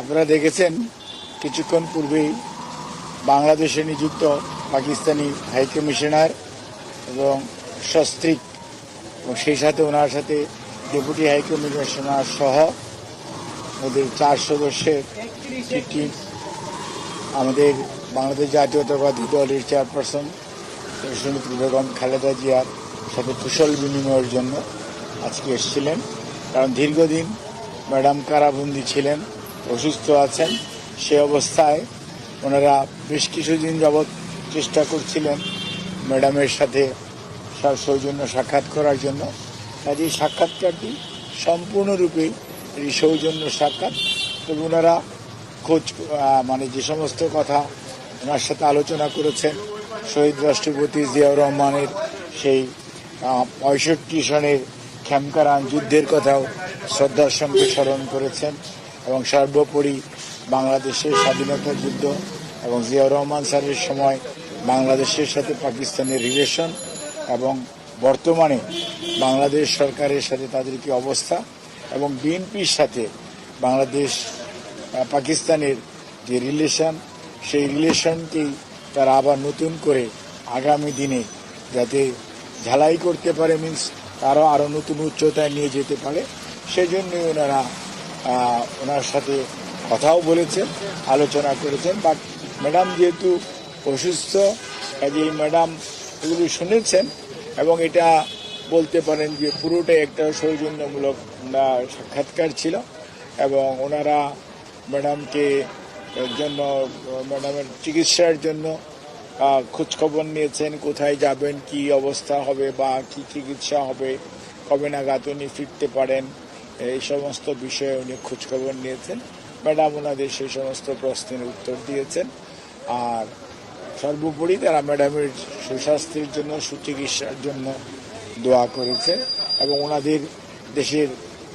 আপনারা দেখেছেন, কিছুক্ষণ পূর্বেই বাংলাদেশে নিযুক্ত পাকিস্তানি হাই কমিশনার এবং সস্ত্রিক এবং সেই সাথে ওনার সাথে ডেপুটি হাই কমিশনার সহ ওদের চার সদস্যের একটি আমাদের বাংলাদেশ জাতীয়তাবাদী দলের চেয়ারপারসন সুমিত্র বেগম খালেদা জিয়ার সাথে কুশল বিনিময়ের জন্য আজকে এসেছিলেন। কারণ দীর্ঘদিন ম্যাডাম কারাবন্দি ছিলেন। অসুস্থ আছেন, সে অবস্থায় ওনারা বেশ কিছুদিন যাবৎ চেষ্টা করছিলেন ম্যাডামের সাথে সৌজন্য সাক্ষাৎ করার জন্য। কাজে সাক্ষাৎকারটি সম্পূর্ণরূপেই এই সৌজন্য সাক্ষাৎ তবে ওনারা খোঁজ মানে যে সমস্ত কথা ওনার সাথে আলোচনা করেছেন, শহীদ রাষ্ট্রপতি জিয়াউর রহমানের সেই পঁয়ষট্টি সনের খেমকারান যুদ্ধের কথাও শ্রদ্ধার সঙ্গে স্মরণ করেছেন। এবং সর্বোপরি বাংলাদেশের স্বাধীনতা যুদ্ধ এবং জিয়াউর রহমান স্যারের সময় বাংলাদেশের সাথে পাকিস্তানের রিলেশন এবং বর্তমানে বাংলাদেশ সরকারের সাথে তাদের কি অবস্থা এবং বিএনপির সাথে বাংলাদেশ পাকিস্তানের যে রিলেশন সেই রিলেশনকেই তারা আবার নতুন করে আগামী দিনে যাতে ঝালাই করতে পারে মিন্স আরও আরও নতুন উচ্চতায় নিয়ে যেতে পারে। সেজন্যই ওনারা ওনার সাথে কথাও বলেছেন, আলোচনা করেছেন। বাট ম্যাডাম যেহেতু অসুস্থ কাজে ম্যাডাম এগুলি শুনেছেন এবং এটা বলতে পারেন যে পুরোটাই একটা সৌজন্যমূলক সাক্ষাৎকার ছিল এবং ওনারা ম্যাডামকে জন্য ম্যাডামের চিকিৎসার জন্য খোঁজখবর নিয়েছেন, কোথায় যাবেন, কি অবস্থা হবে বা কি চিকিৎসা হবে, কবে নাগাদ উনি ফিরতে পারেন। এই সমস্ত বিষয়ে উনি খোঁজখবর নিয়েছেন, ম্যাডাম ওনাদের সেই সমস্ত প্রশ্নের উত্তর দিয়েছেন। আর সর্বোপরি তারা ম্যাডামের সুস্বাস্থ্যের জন্য, সুচিকিৎসার জন্য দোয়া করেছে এবং ওনাদের দেশের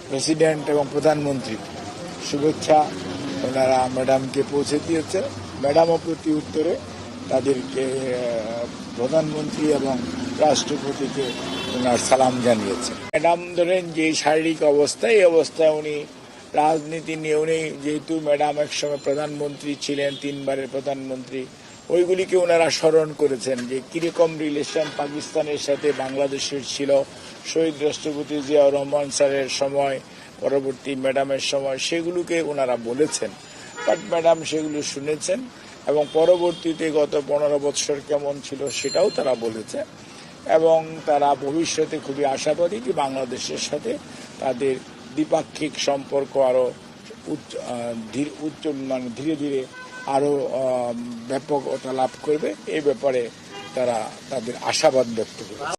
প্রেসিডেন্ট এবং প্রধানমন্ত্রী শুভেচ্ছা ওনারা ম্যাডামকে পৌঁছে দিয়েছে। ম্যাডামও প্রতি উত্তরে তাদেরকে প্রধানমন্ত্রী এবং রাষ্ট্রপতিকে ওনার সালাম জানিয়েছেন ম্যাডাম ধরেন যে শারীরিক অবস্থা, এই অবস্থায় উনি রাজনীতি নিয়ে উনি যেহেতু ম্যাডাম একসময় প্রধানমন্ত্রী ছিলেন, তিনবারের প্রধানমন্ত্রী, ওইগুলিকে ওনারা স্মরণ করেছেন যে কীরকম রিলেশন পাকিস্তানের সাথে বাংলাদেশের ছিল। শহীদ রাষ্ট্রপতি জিয়াউর রহমান স্যারের সময়, পরবর্তী ম্যাডামের সময়, সেগুলোকে ওনারা বলেছেন। বাট ম্যাডাম সেগুলো শুনেছেন এবং পরবর্তীতে গত পনেরো বৎসর কেমন ছিল সেটাও তারা বলেছে। এবং তারা ভবিষ্যতে খুবই আশাবাদী যে বাংলাদেশের সাথে তাদের দ্বিপাক্ষিক সম্পর্ক আরও উচ্চ মানে ধীরে ধীরে আরও ব্যাপকতা লাভ করবে। এই ব্যাপারে তারা তাদের আশাবাদ ব্যক্ত করেছে।